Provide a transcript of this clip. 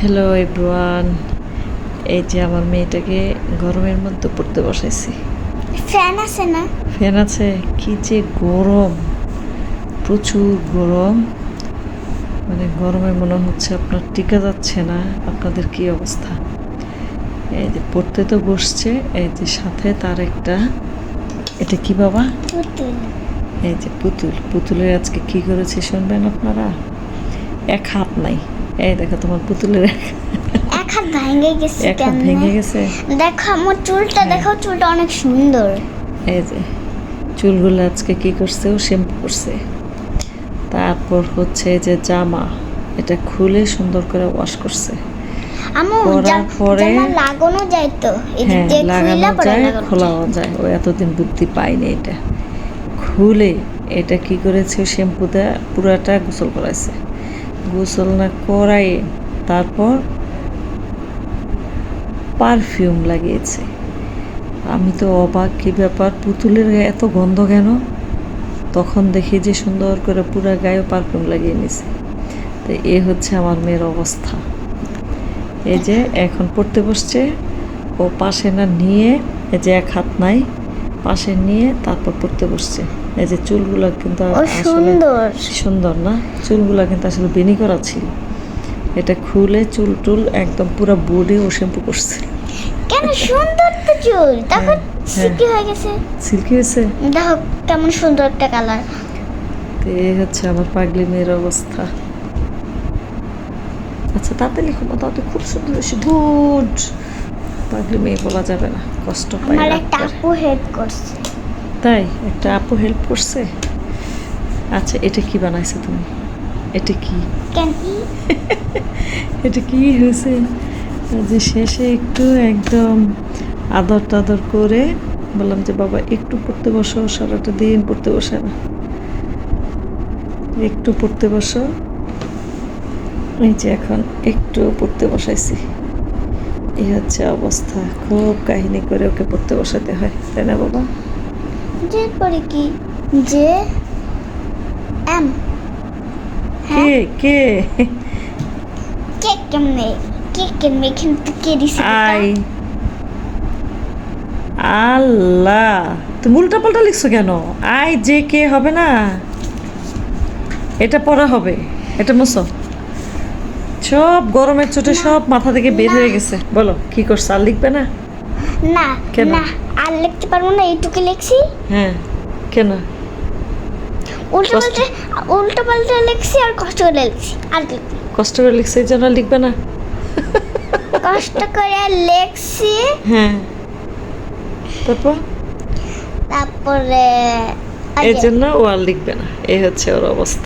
Hello everyone এই যে আমার মেয়েটাকে গরমের মধ্যে পড়তে বসাইছি। ফ্যান আছে না? ফ্যান আছে? কি যে গরম। প্রচুর গরম। মানে গরমে মনে হচ্ছে আপনার টিকা যাচ্ছে না। আপনাদের কি অবস্থা? এই যে পড়তে তো বসছে। এই যে সাথে তার একটা এটা কি বাবা? এই যে পুতুল। পুতুলের আজকে কি করেছে শুনবেন আপনারা? এক হাত নাই। এই দেখো তোমার পুতুলের এক এক হাত ভেঙে গেছে এক হাত ভেঙে গেছে। দেখো আমার চুলটা হ্যাঁ। দেখো চুলটা অনেক সুন্দর। এই যে চুলগুলো আজকে কি করছে? ও শ্যাম্পু করছে। তারপর হচ্ছে যে জামা এটা খুলে সুন্দর করে ওয়াশ করছে। আমু করার পরে- লাগানো যায় তো? হ্যাঁ লাগানো যায় খোলাও যায়। ও এতদিন বুদ্ধি পায়নি এটা। খুলে এটা কি করেছে? শ্যাম্পুতে পুরাটা গোসল করাইছে। গোসল না করাই তারপর পারফিউম লাগিয়েছে। আমি তো অবাক কি ব্যাপার, পুতুলের গায়ে এত গন্ধ কেন? তখন দেখি যে সুন্দর করে পুরা গায়ে পারফিউম লাগিয়ে নিছে। তো এ হচ্ছে আমার মেয়ের অবস্থা। এই যে এখন পড়তে বসছে, ও পাশে না নিয়ে, এই যে এক হাত নাই, পাশে নিয়ে তারপর পড়তে বসছে। এই যে চুলগুলো কিন্তু সুন্দর। সুন্দর না? চুলগুলো কিন্তু আসলে বেনি করা ছিল। এটা খুলে চুল টুল একদম পুরো বডি ও শ্যাম্পু করছে কেন সুন্দর তো চুল? দেখো হ্যাঁ, সিল্কি হয়ে গেছে। সিল্কি হয়েছে? দেখো কেমন সুন্দর একটা কালার তো এই হচ্ছে আমার পাগলি মেয়ের অবস্থা। আচ্ছা তাড়াতাড়ি লিখো তাতে খুব সুন্দর হয়েছে। গুড পাগলি মেয়ে বলা যাবে না। কষ্ট পায় আমার একটা আপু হেল্প করছে। তাই একটা আপু হেল্প করছে? আচ্ছা এটা কি বানাইছো তুমি? এটা কি? এটা কি হয়েছে? যে শেষে একটু একদম আদর টাদর করে বললাম যে বাবা একটু পড়তে বসো সারাটা দিন পড়তে বসে না। একটু পড়তে বসো। এই যে এখন একটু পড়তে বসাইছি। এই হচ্ছে অবস্থা। খুব কাহিনী করে ওকে পড়তে বসাতে হয় তাই না বাবা? যে পরে কি? যে এম। কে কে? কে কেমনে? কে কেমনে এখানে তো কে দিছে আই। আল্লাহ। তুমি উল্টা পাল্টা লিখছো কেন? আই যে কে হবে না? এটা পড়া হবে। এটা মশো সব গরমের চোটে সব মাথা থেকে বের হয়ে গেছে। বলো কি করছ? আর লিখবে না? না না আর লিখতে পারব না এইটুকু লিখছি। হ্যাঁ কেন? উল্টো কষ্ট- উল্টো পাল্টা লিখছি আর কষ্ট করে লিখছি আর? কষ্ট করে লিখছে এই জন্য লিখবে না। কষ্ট করে লিখছি। হ্যাঁ। তারপর? তারপরে এই জন্য ও আর লিখবে না এই হচ্ছে ওর অবস্থা।